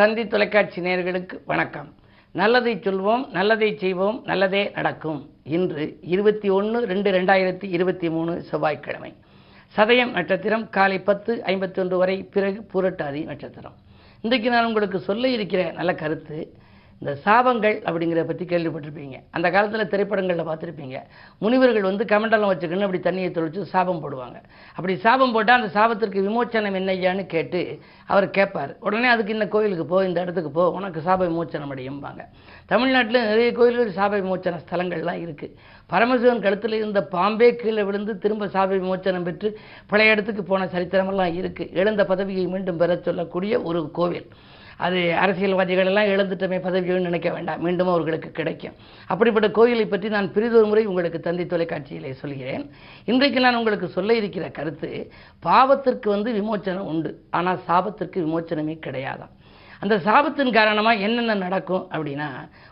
தந்தி தொலைக்காட்சி நேயர்களுக்கு வணக்கம். நல்லதை சொல்வோம் நல்லதை செய்வோம் நல்லதே நடக்கும். இன்று இருபத்தி ஒன்று ரெண்டு ரெண்டாயிரத்தி இருபத்தி மூணு செவ்வாய்க்கிழமை. சதயம் நட்சத்திரம் காலை பத்து ஐம்பத்தி ஒன்று வரை பிறகு புரட்டாதி நட்சத்திரம். இன்றைக்கு நான் உங்களுக்கு சொல்ல இருக்கிற நல்ல கருத்து இந்த சாபங்கள் அப்படிங்கிறத பற்றி கேள்விப்பட்டிருப்பீங்க. அந்த காலத்தில் திரைப்படங்களில் பார்த்துருப்பீங்க. முனிவர்கள் வந்து கமண்டலம் வச்சுக்கணும் அப்படி தண்ணியை தொழிச்சு சாபம் போடுவாங்க. அப்படி சாபம் போட்டால் அந்த சாபத்திற்கு விமோச்சனம் என்னையான்னு கேட்டு அவர் கேட்பார். உடனே அதுக்கு இந்த கோயிலுக்கு போ இந்த இடத்துக்கு போ உனக்கு சாப விமோச்சனம் அடையும்பாங்க. தமிழ்நாட்டில் நிறைய கோயில்கள் சாப விமோச்சன ஸ்தலங்கள்லாம் இருக்குது பரமசிவன் கழுத்தில் இருந்த பாம்பே கீழே விழுந்து திரும்ப சாப விமோச்சனம் பெற்று பழைய இடத்துக்கு போன சரித்திரமெல்லாம் இருக்குது இழந்த பதவியை மீண்டும் பெறச் சொல்லக்கூடிய ஒரு கோவில். அது அரசியல்வாதிகள் எல்லாம் இழந்துட்டமே பதவிகள் நினைக்க வேண்டாம். மீண்டும் அவர்களுக்கு கிடைக்கும். அப்படிப்பட்ட கோயிலை பற்றி நான் பிரிதொரு முறை உங்களுக்கு தந்தி தொலைக்காட்சியிலே சொல்கிறேன். இன்றைக்கு நான் உங்களுக்கு சொல்ல இருக்கிற கருத்து பாவத்திற்கு வந்து விமோச்சனம் உண்டு. ஆனால் சாபத்திற்கு விமோச்சனமே கிடையாதாம். அந்த சாபத்தின் காரணமாக என்னென்ன நடக்கும் அப்படின்னா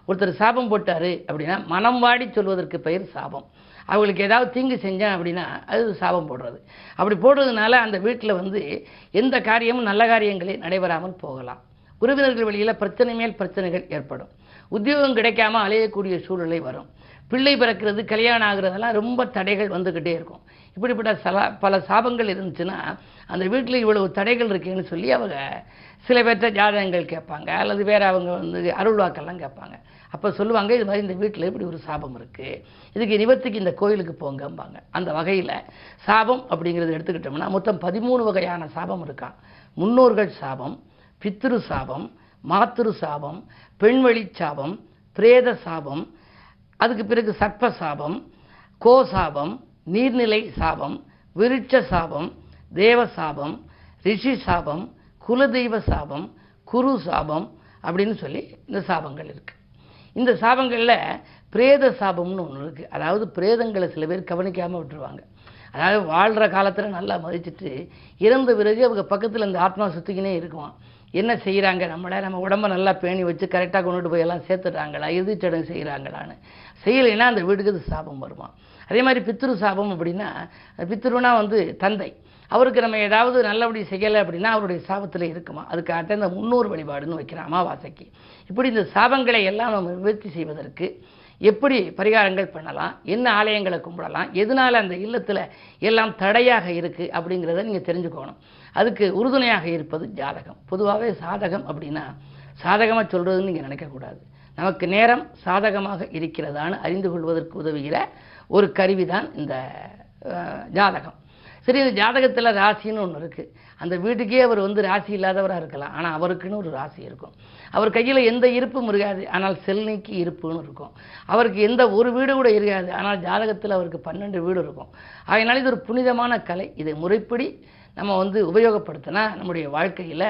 ஒருத்தர் சாபம் போட்டார் அப்படின்னா மனம் வாடி சொல்வதற்கு பெயர் சாபம். அவங்களுக்கு ஏதாவது தீங்கு செஞ்சேன் அப்படின்னா அது சாபம் போடுறது. அப்படி போடுறதுனால அந்த வீட்டில் வந்து எந்த காரியமும் நல்ல காரியங்களே நடைபெறாமல் போகலாம். உறவினர்கள் வழியில் பிரச்சனை மேல் பிரச்சனைகள் ஏற்படும். உத்தியோகம் கிடைக்காம அலையக்கூடிய சூழ்நிலை வரும். பிள்ளை பிறக்கிறது கல்யாணம் ஆகுறதெல்லாம் ரொம்ப தடைகள் வந்துக்கிட்டே இருக்கும். இப்படிப்பட்ட சலா பல சாபங்கள் இருந்துச்சுன்னா அந்த வீட்டில் இவ்வளவு தடைகள் இருக்கேன்னு சொல்லி அவங்க சில பேர்த்த ஜாதகங்கள் கேட்பாங்க. அல்லது வேறு அவங்க வந்து அருள்வாக்கெல்லாம் கேட்பாங்க. அப்போ சொல்லுவாங்க இது மாதிரி இந்த வீட்டில் இப்படி ஒரு சாபம் இருக்குது இதுக்கு நிவர்த்திக்கு இந்த கோயிலுக்கு போங்கம்பாங்க. அந்த வகையில் சாபம் அப்படிங்கிறது எடுத்துக்கிட்டோம்னா மொத்தம் பதிமூணு வகையான சாபம் இருக்கான் முன்னோர்கள் சாபம் பித்ரு சாபம் மாத்திரு சாபம் பெண்வழி சாபம் பிரேத சாபம் அதுக்கு பிறகு சர்ப்ப சாபம் கோ சாபம் நீர்நிலை சாபம் விருட்ச சாபம் தேவ சாபம் ரிஷி சாபம் குலதெய்வ சாபம் குரு சாபம் அப்படின்னு சொல்லி இந்த சாபங்கள் இருக்குது இந்த சாபங்களில் பிரேத சாபம்னு ஒன்று இருக்குது அதாவது பிரேதங்களை சில பேர் கவனிக்காமல் விட்டுருவாங்க. அதாவது வாழ்கிற காலத்தில் நல்லா மதிச்சுட்டு இறந்த பிறகு அவங்க பக்கத்தில் இந்த ஆத்மா சுற்றிக்கினே இருக்குவான். என்ன செய்கிறாங்க நம்மளை நம்ம உடம்ப நல்லா பேணி வச்சு கரெக்டாக கொண்டுட்டு போய் எல்லாம் சேர்த்துட்டாங்களா இறுதிச்சடங்கு செய்கிறாங்களான்னு செய்யலைன்னா அந்த வீட்டுக்கு அது சாபம் வருமா? அதே மாதிரி பித்ரு சாபம் அப்படின்னா பித்ருனா வந்து தந்தை. அவருக்கு நம்ம ஏதாவது நல்லபடி செய்யலை அப்படின்னா அவருடைய சாபத்தில் இருக்குமா? அதுக்காக இந்த முன்னோர் வழிபாடுன்னு வைக்கிறோம் அமாவாசைக்கு. இப்படி இந்த சாபங்களை எல்லாம் நம்ம நிவர்த்தி செய்வதற்கு எப்படி பரிகாரங்கள் பண்ணலாம்? என்ன ஆலயங்களை கும்பிடலாம்? எதனால் அந்த இல்லத்தில் எல்லாம் தடையாக இருக்குது அப்படிங்கிறத நீங்கள் தெரிஞ்சுக்கணும். அதுக்கு உறுதுணையாக இருப்பது ஜாதகம். பொதுவாகவே சாதகம் அப்படின்னா சாதகமாக சொல்கிறதுன்னு நீங்கள் நினைக்கக்கூடாது. நமக்கு நேரம் சாதகமாக இருக்கிறதான்னு அறிந்து கொள்வதற்கு உதவுகிற ஒரு கருவி தான் இந்த ஜாதகம். சரி இந்த ஜாதகத்தில் ராசின்னு ஒன்று இருக்குது அந்த வீட்டுக்கே அவர் வந்து ராசி இல்லாதவராக இருக்கலாம். ஆனால் அவருக்குன்னு ஒரு ராசி இருக்கும். அவர் கையில் எந்த இருப்பும் இருக்காது. ஆனால் செல்னிக்கு இருப்புன்னு இருக்கும். அவருக்கு எந்த ஒரு வீடு கூட இருக்காது. ஆனால் ஜாதகத்தில் அவருக்கு பன்னெண்டு வீடு இருக்கும். அதனால் இது ஒரு புனிதமான கலை. இதை முறைப்படி நம்ம வந்து உபயோகப்படுத்தினா நம்முடைய வாழ்க்கையில்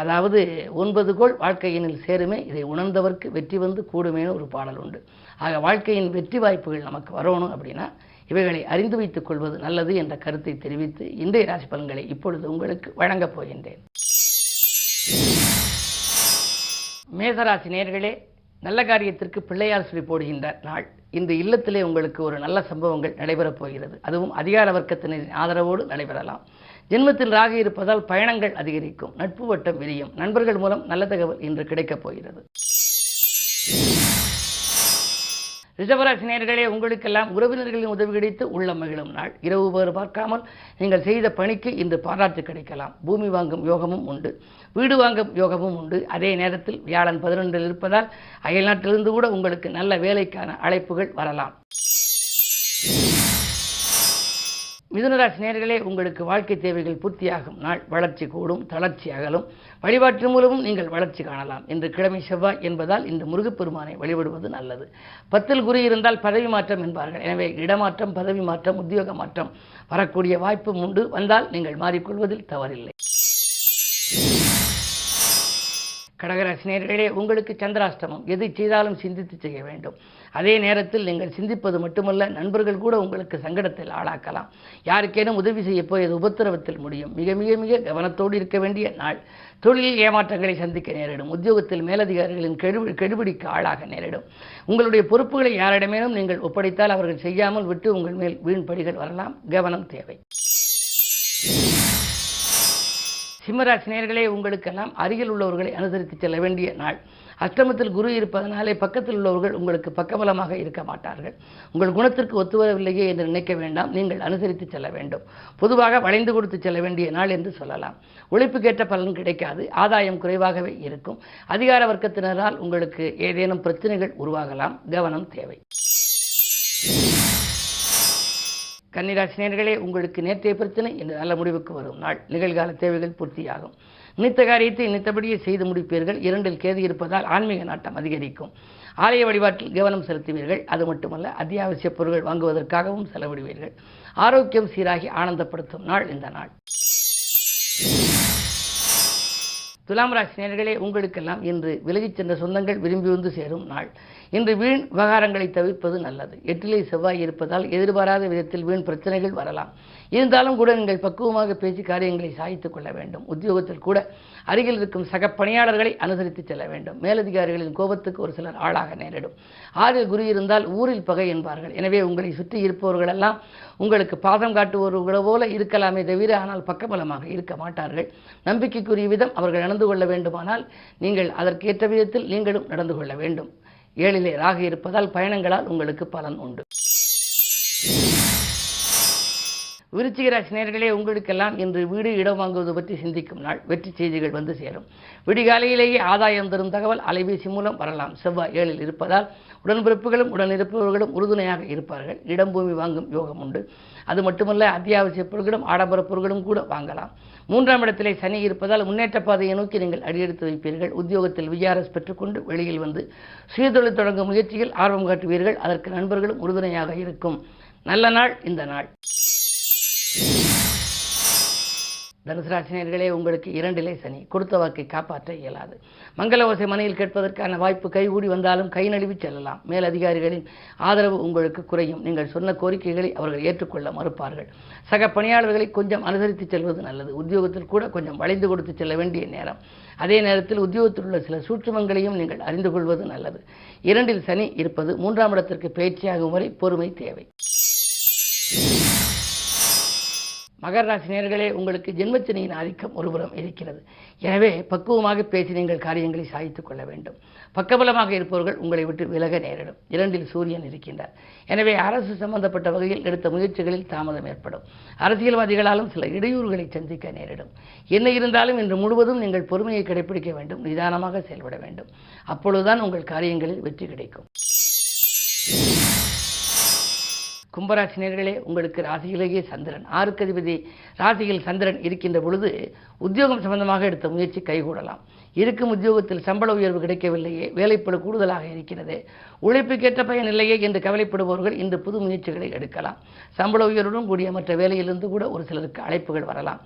அதாவது ஒன்பது கோள் வாழ்க்கையினில் சேருமே. இதை உணர்ந்தவர்க்கு வெற்றி வந்து கூடுமேனு ஒரு பாடல் உண்டு. ஆக வாழ்க்கையின் வெற்றி வாய்ப்புகள் நமக்கு வரணும் அப்படின்னா இவைகளை அறிந்து வைத்துக் கொள்வது நல்லது என்ற கருத்தை தெரிவித்து இன்றைய ராசி பலன்களை இப்பொழுது உங்களுக்கு வழங்கப் போகின்றேன். மேசராசி நேர்களே நல்ல காரியத்திற்கு பிள்ளையார் சொல்லி போடுகின்ற நாள். இந்த இல்லத்திலே உங்களுக்கு ஒரு நல்ல சம்பவங்கள் நடைபெறப் போகிறது. அதுவும் அதிகார வர்க்கத்தினரின் ஆதரவோடு நடைபெறலாம். ஜென்மத்தில் ராக இருப்பதால் பயணங்கள் அதிகரிக்கும். நட்பு வட்டம் விரியும். நண்பர்கள் மூலம் நல்ல தகவல் இன்று கிடைக்கப் போகிறது. ரிஷபராசினியர்களே உங்களுக்கெல்லாம் உறவினர்களின் உதவி கிடைத்து உள்ள மகிழும் நாள். இரவு வேறு பார்க்காமல் நீங்கள் செய்த பணிக்கு இன்று பாராட்டு கிடைக்கலாம். பூமி வாங்கும் யோகமும் உண்டு. வீடு வாங்கும் யோகமும் உண்டு. அதே நேரத்தில் வியாழன் பதினொன்றில் இருப்பதால் அயல்நாட்டிலிருந்து கூட உங்களுக்கு நல்ல வேலைக்கான அழைப்புகள் வரலாம். மிதுனராசி நேர்களே உங்களுக்கு வாழ்க்கை தேவைகள் பூர்த்தியாகும். நாள் வளர்ச்சி கூடும் தளர்ச்சி அகலும். வழிபாட்டு மூலமும் நீங்கள் வளர்ச்சி காணலாம். இன்று கிழமை செவ்வாய் என்பதால் இந்த முருகப்பெருமானை வழிபடுவது நல்லது. பத்தில் குறி இருந்தால் பதவி மாற்றம் என்பார்கள். எனவே இடமாற்றம் பதவி மாற்றம் உத்தியோக மாற்றம் வரக்கூடிய வாய்ப்பு உண்டு. வந்தால் நீங்கள் மாறிக்கொள்வதில் தவறில்லை. கடகராசினியர்களே உங்களுக்கு சந்திராஷ்டமம். எதை செய்தாலும் சிந்தித்து செய்ய வேண்டும். அதே நேரத்தில் நீங்கள் சிந்திப்பது மட்டுமல்ல நண்பர்கள் கூட உங்களுக்கு சங்கடத்தில் ஆளாக்கலாம். யாருக்கேனும் உதவி செய்ய போய் அது உபத்திரவத்தில் முடியும். மிக மிக மிக கவனத்தோடு இருக்க வேண்டிய நாள். தொழிலில் ஏமாற்றங்களை சந்திக்க நேரிடும். உத்தியோகத்தில் மேலதிகாரிகளின் கெடு கெடுபிடிக்கு ஆளாக நேரிடும். உங்களுடைய பொறுப்புகளை யாரிடமேனும் நீங்கள் ஒப்படைத்தால் அவர்கள் செய்யாமல் விட்டு உங்கள் மேல் வீண்படிகள் வரலாம். கவனம் தேவை. சிம்மராசி நேர்களே உங்களுக்கெல்லாம் அருகில் உள்ளவர்களை அனுசரித்து செல்ல வேண்டிய நாள். அஷ்டமத்தில் குரு இருப்பதனாலே பக்கத்தில் உள்ளவர்கள் உங்களுக்கு பக்கபலமாக இருக்க மாட்டார்கள். உங்கள் குணத்திற்கு ஒத்துவரவில்லையே என்று நினைக்க வேண்டாம். நீங்கள் அனுசரித்து செல்ல வேண்டும். பொதுவாக வளைந்து கொடுத்து செல்ல வேண்டிய நாள் என்று சொல்லலாம். உழைப்புக்கேற்ற பலன் கிடைக்காது. ஆதாயம் குறைவாகவே இருக்கும். அதிகார வர்க்கத்தினரால் உங்களுக்கு ஏதேனும் பிரச்சனைகள் உருவாகலாம். கவனம் தேவை. கன்னிராசினியர்களே உங்களுக்கு நேற்றைய பிரச்சனை இன்று நல்ல முடிவுக்கு வரும் நாள். நிகழ்கால தேவைகள் பூர்த்தியாகும். நினைத்த காரியத்தை நினைத்தபடியே செய்து முடிப்பீர்கள். இரண்டில் கேது இருப்பதால் ஆன்மீக நாட்டம் அதிகரிக்கும். ஆலய வழிபாட்டில் கவனம் செலுத்துவீர்கள். அது மட்டுமல்ல அத்தியாவசிய பொருட்கள் வாங்குவதற்காகவும் செலவிடுவீர்கள். ஆரோக்கியம் சீராகி ஆனந்தப்படுத்தும் நாள் இந்த நாள். துலாம் ராசி நேர்களே உங்களுக்கெல்லாம் இன்று விலகிச் சென்ற சொந்தங்கள் விரும்பி வந்து சேரும் நாள். இன்று வீண் விவகாரங்களை தவிர்ப்பது நல்லது. எட்டிலே செவ்வாய் இருப்பதால் எதிர்பாராத விதத்தில் வீண் பிரச்சனைகள் வரலாம். இருந்தாலும் கூட நீங்கள் பக்குவமாக பேசி காரியங்களை சாய்த்து கொள்ள வேண்டும். உத்தியோகத்தில் கூட அருகில் இருக்கும் சக பணியாளர்களை அனுசரித்து செல்ல வேண்டும். மேலதிகாரிகளின் கோபத்துக்கு ஒரு சிலர் ஆளாக நேரிடும். ஆறில் குரு இருந்தால் ஊரில் பகை என்பார்கள். எனவே உங்களை சுற்றி இருப்பவர்களெல்லாம் உங்களுக்கு பாதம் காட்டுபவர்களோ போல இருக்கலாமே தவிர ஆனால் பக்கபலமாக இருக்க மாட்டார்கள். நம்பிக்கைக்குரிய விதம் அவர்கள் நடந்து கொள்ள வேண்டுமானால் நீங்கள் அதற்கேற்ற விதத்தில் நீங்களும் நடந்து கொள்ள வேண்டும். ஏழிலே ராக இருப்பதால் பயணங்களால் உங்களுக்கு பலன் உண்டு. விருச்சிக ராசி நேர்களே உங்களுக்கெல்லாம் இன்று வீடு இடம் வாங்குவது பற்றி சிந்திக்கும் நாள். வெற்றி செய்திகள் வந்து சேரும். விடிகாலையிலேயே ஆதாயம் தரும் தகவல் அலைபேசி மூலம் வரலாம். செவ்வாய் ஏழில் இருப்பதால் உடன்பிறப்புகளும் உடனிருப்பவர்களும் உறுதுணையாக இருப்பார்கள். இடம் பூமி வாங்கும் யோகம் உண்டு. அது மட்டுமல்ல அத்தியாவசிய பொருட்களும் ஆடம்பர பொருட்களும் கூட வாங்கலாம். மூன்றாம் இடத்திலே சனி இருப்பதால் முன்னேற்ற பாதையை நோக்கி நீங்கள் அடியெடுத்து வைப்பீர்கள். உத்தியோகத்தில் விஆர்எஸ் பெற்றுக்கொண்டு வெளியில் வந்து சுயதொழில் தொடங்கும் முயற்சியில் ஆர்வம் காட்டுவீர்கள். அதற்கு நண்பர்களும் உறுதுணையாக இருக்கும். நல்ல நாள் இந்த நாள். தனுசு ராசினியர்களே உங்களுக்கு இரண்டிலே சனி. கொடுத்த வாக்கை காப்பாற்ற இயலாது. மங்கள ஓசை மனையில் கேட்பதற்கான வாய்ப்பு கைகூடி வந்தாலும் கை நழுவி செல்லலாம். மேலதிகாரிகளின் ஆதரவு உங்களுக்கு குறையும். நீங்கள் சொன்ன கோரிக்கைகளை அவர்கள் ஏற்றுக்கொள்ள மறுப்பார்கள். சக பணியாளர்களை கொஞ்சம் அனுசரித்து செல்வது நல்லது. உத்தியோகத்தில் கூட கொஞ்சம் வளைந்து கொடுத்து செல்ல வேண்டிய நேரம். அதே நேரத்தில் உத்தியோகத்தில் உள்ள சில சூட்சமங்களையும் நீங்கள் அறிந்து கொள்வது நல்லது. இரண்டில் சனி இருப்பது மூன்றாம் இடத்திற்கு பயிற்சியாகும் வரை பொறுமை தேவை. மகர ராசி நேர்களே உங்களுக்கு ஜென்மச்சனியின் ஆதிக்கம் ஒருபுறம் இருக்கிறது. எனவே பக்குவமாக பேசி நீங்கள் காரியங்களை சாதித்துக் கொள்ள வேண்டும். பக்கபலமாக இருப்பவர்கள் உங்களை விட்டு விலக நேரிடும். இரண்டில் சூரியன் இருக்கின்றார். எனவே அரசு சம்பந்தப்பட்ட வகையில் எடுத்த முயற்சிகளில் தாமதம் ஏற்படும். அரசியல்வாதிகளாலும் சில இடையூறுகளை சந்திக்க நேரிடும். என்ன இருந்தாலும் இன்று முழுவதும் நீங்கள் பொறுமையை கடைபிடிக்க வேண்டும். நிதானமாக செயல்பட வேண்டும். அப்பொழுதுதான் உங்கள் காரியங்களில் வெற்றி கிடைக்கும். கும்பராசினியர்களே உங்களுக்கு ராசியிலேயே சந்திரன். ஆறுக்கதிபதி ராசியில் சந்திரன் இருக்கின்ற பொழுது உத்தியோகம் சம்பந்தமாக எடுத்த முயற்சி கைகூடலாம். இருக்கும் உத்தியோகத்தில் சம்பள உயர்வு கிடைக்கவில்லையே வேலைப்பழு கூடுதலாக இருக்கிறது. உழைப்புக்கேற்ற பயன் இல்லையே என்று கவலைப்படுபவர்கள் இந்த புது முயற்சிகளை எடுக்கலாம். சம்பள உயர்வுடன் கூடிய மற்ற வேலையிலிருந்து கூட ஒரு சிலருக்கு அழைப்புகள் வரலாம்.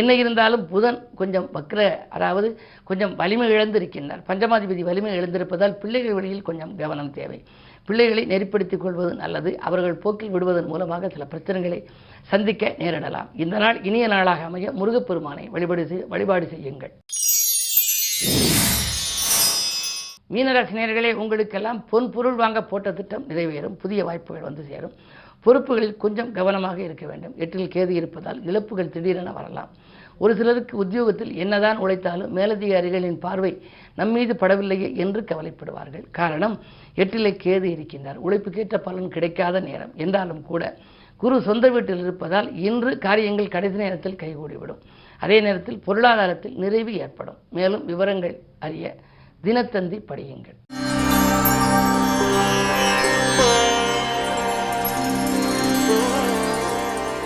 என்ன இருந்தாலும் புதன் கொஞ்சம் வக்ர அதாவது கொஞ்சம் வலிமை இழந்திருக்கின்றார். பஞ்சமாதிபதி வலிமை இழந்திருப்பதால் பிள்ளைகள் வழியில் கொஞ்சம் கவனம் தேவை. பிள்ளைகளை நெறிப்படுத்திக் கொள்வது நல்லது. அவர்கள் போக்கில் விடுவதன் மூலமாக சில பிரச்சனைகளை சந்திக்க நேரிடலாம். இந்த நாள் இனிய நாளாக அமைய முருகப்பெருமானை வழிபாடு செய் வழிபாடு செய்யுங்கள். மீனராசினியர்களே உங்களுக்கெல்லாம் பொன் பொருள் வாங்க போட்ட திட்டம் நிறைவேறும் புதிய வாய்ப்புகள் வந்து சேரும். பொறுப்புகளில் கொஞ்சம் கவனமாக இருக்க வேண்டும். எட்டில் கேது இருப்பதால் இழப்புகள் திடீரென வரலாம். ஒரு சிலருக்கு உத்தியோகத்தில் என்னதான் உழைத்தாலும் மேலதிகாரிகளின் பார்வை நம்மீது படவில்லையே என்று கவலைப்படுவார்கள். காரணம் எட்டிலே கேது இருக்கின்றார். உழைப்புக்கேற்ற பலன் கிடைக்காத நேரம். என்றாலும் கூட குரு சொந்த வீட்டில் இருப்பதால் இன்று காரியங்கள் கடைசி நேரத்தில் கைகூடிவிடும். அதே நேரத்தில் பொருளாதாரத்தில் நிறைவு ஏற்படும். மேலும் விவரங்கள் அறிய தினத்தந்தி படியுங்கள்.